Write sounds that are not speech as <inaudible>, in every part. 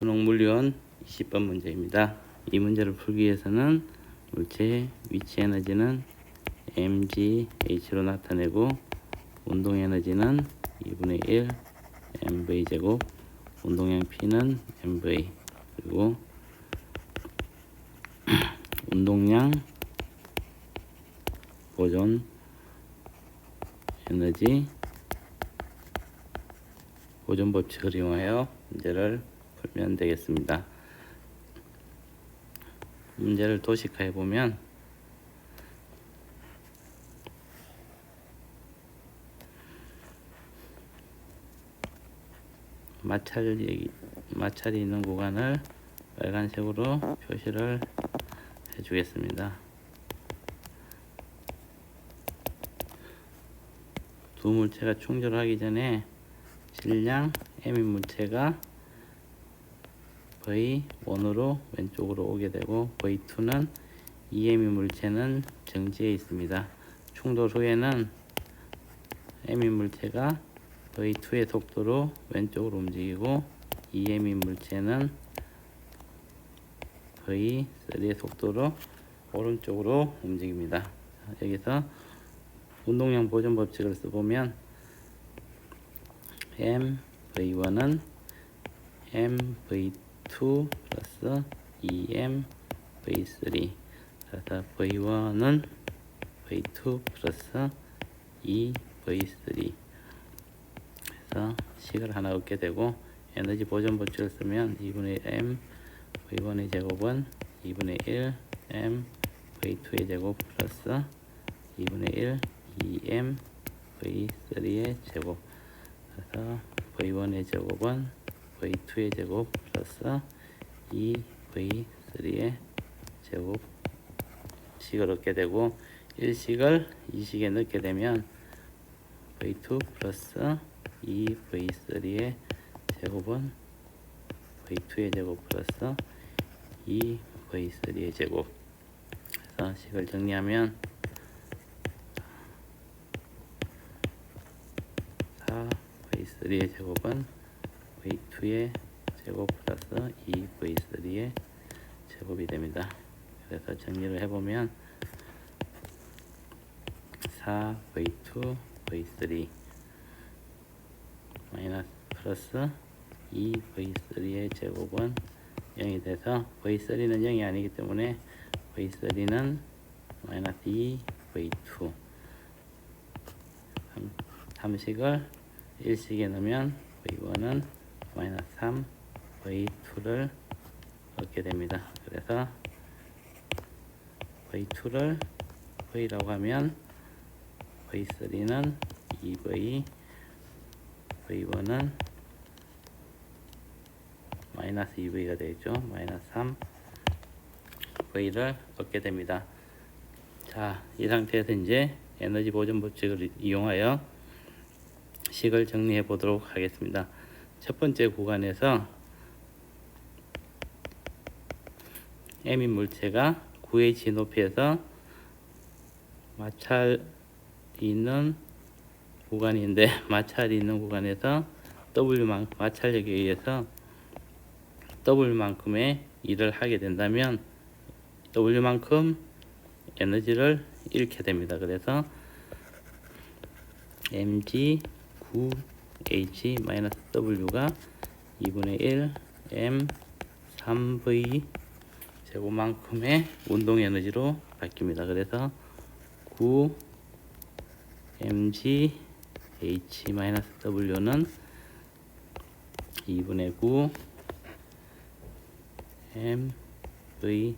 농물리원 20번 문제입니다. 이 문제를 풀기 위해서는 물체의 위치 에너지는 mgH로 나타내고 운동 에너지는 2분의 1 mv 제곱 운동량 P는 mv 그리고 <clears throat> 운동량 보존 에너지 보존 법칙을 이용하여 문제를 풀면 되겠습니다. 문제를 도식화해 보면 마찰이 마찰이 있는 구간을 빨간색으로 표시를 해주겠습니다. 두 물체가 충돌하기 전에 질량 M인 물체가 V1으로 왼쪽으로 오게 되고 V2는 EM인 물체는 정지해 있습니다. 충돌 후에는 M인 물체가 V2의 속도로 왼쪽으로 움직이고 EM인 물체는 V3의 속도로 오른쪽으로 움직입니다. 자, 여기서 운동량 보존 법칙을 써보면 M V1은 M V2 플러스 EM V3 그래서 V1은 V2 플러스 E V3 그래서 식을 하나 얻게 되고 에너지 보존 법칙을 쓰면 2분의 1 M V1의 제곱은 2분의 1 M V2의 제곱 플러스 2분의 1 2M V3의 제곱. 그래서 V1의 제곱은 V2의 제곱 플러스 2V3의 제곱 식을 얻게 되고 1식을 2식에 넣게 되면 V2 플러스 2V3의 제곱은 V2의 제곱 플러스 2V3의 제곱. 그래서 식을 정리하면 4V3의 제곱은 V2의 제곱 플러스 2V3의 제곱이 됩니다. 그래서 정리를 해보면 4V2 V3 마이너스 플러스 2V3의 제곱은 0이 돼서 V3는 0이 아니기 때문에 V3는 마이너스 2V2 삼식을 1식에 넣으면 V1은 마이너스 3 V2를 얻게 됩니다. 그래서 V2를 V라고 하면 V3는 2V V1은 마이너스 2V가 되죠. 마이너스 3 V를 얻게 됩니다. 자, 이 상태에서 이제 에너지 보존 법칙을 이용하여 식을 정리해 보도록 하겠습니다. 첫 번째 구간에서 M인 물체가 9H 높이에서 마찰이 있는 구간인데 <laughs> 마찰이 있는 구간에서 W만 마찰력에 의해서 W만큼의 일을 하게 된다면 W만큼 에너지를 잃게 됩니다. 그래서 mg 9h 마이너스 w가 2분의 1 m 3v 제곱만큼의 운동 에너지로 바뀝니다. 그래서 9 mg h 마이너스 w는 2분의 9 m v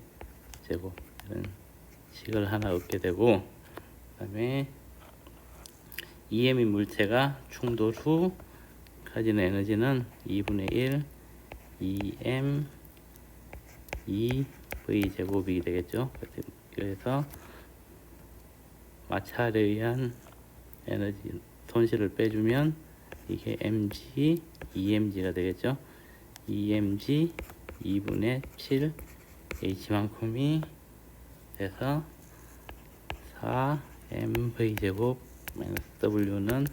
제곱 이런 식을 하나 얻게 되고 그 다음에 EM인 물체가 충돌 후 가지는 에너지는 2분의 1 EM 2V 제곱이 되겠죠. 그래서 마찰에 의한 에너지 손실을 빼주면 이게 mg, emg가 되겠죠. emg 2분의 7 h만큼이 돼서 4mv 제곱 w는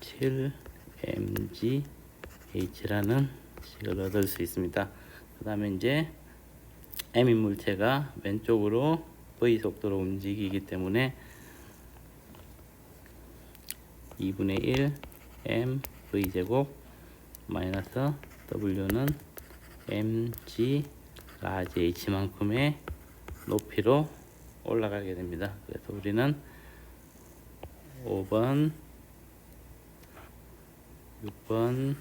7mg h라는 식을 얻을 수 있습니다. 그 다음에 이제 M 인 물체가 왼쪽으로 V 속도로 움직이기 때문에 2분의 1 m v 제곱 마이너스 w는 mg 라지 h만큼의 높이로 올라가게 됩니다. 그래서 우리는 5번, 6번,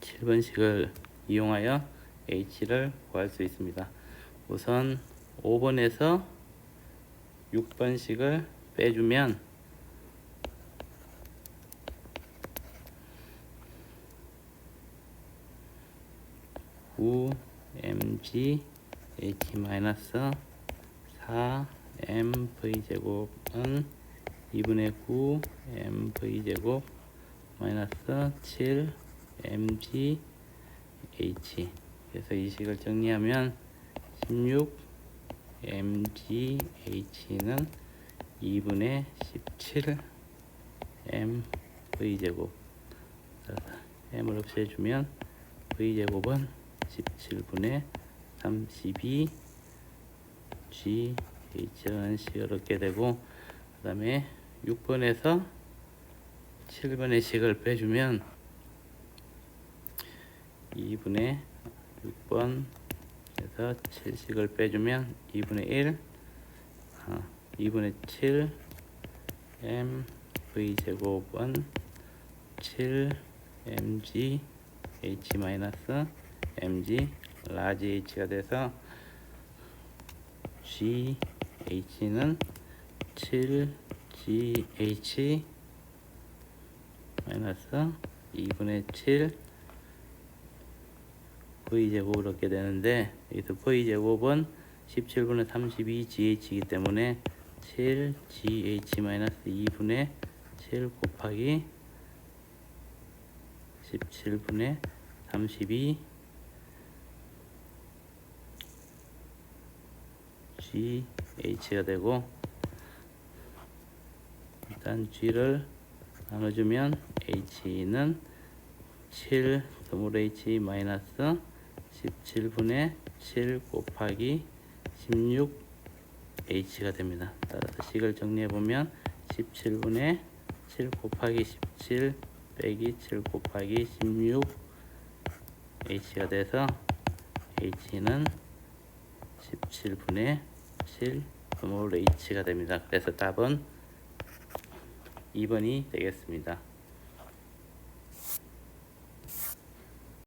7번식을 이용하여 h를 구할 수 있습니다. 우선 5번에서 6번식을 빼주면 구 mg h 마이너스 4 mv 제곱은 2분의 9 mv 제곱 마이너스 7 mg h. 그래서 이 식을 정리하면 16 mg h는 2분의 17 m v 제곱. m을 없애주면 v 제곱은 17분의 32 g h는 식을 얻게 되고 그 다음에 6번에서 7번의 식을 빼주면 2분의 6번에서 7식을 빼주면 2분의 1 아, 2분의 7 m v 제곱은 7 mg h 마이너스 mg 라지 h가 돼서 g h는 7 g h 마이너스 2분의 7 v 제곱을 얻게 되는데 여기서 v 제곱은 17분의 32 GH이기 때문에 7 GH 마이너스 2분의 7 곱하기 17분의 32 GH가 되고 일단 G를 나눠주면 H는 7 스몰 H 마이너스 17분의 7 곱하기 16 H가 됩니다. 따라서 식을 정리해 보면 17분의 7 곱하기 17 빼기 7 곱하기 16 H가 돼서 H는 17분의 7 스몰 H가 됩니다. 그래서 답은 2번이 되겠습니다.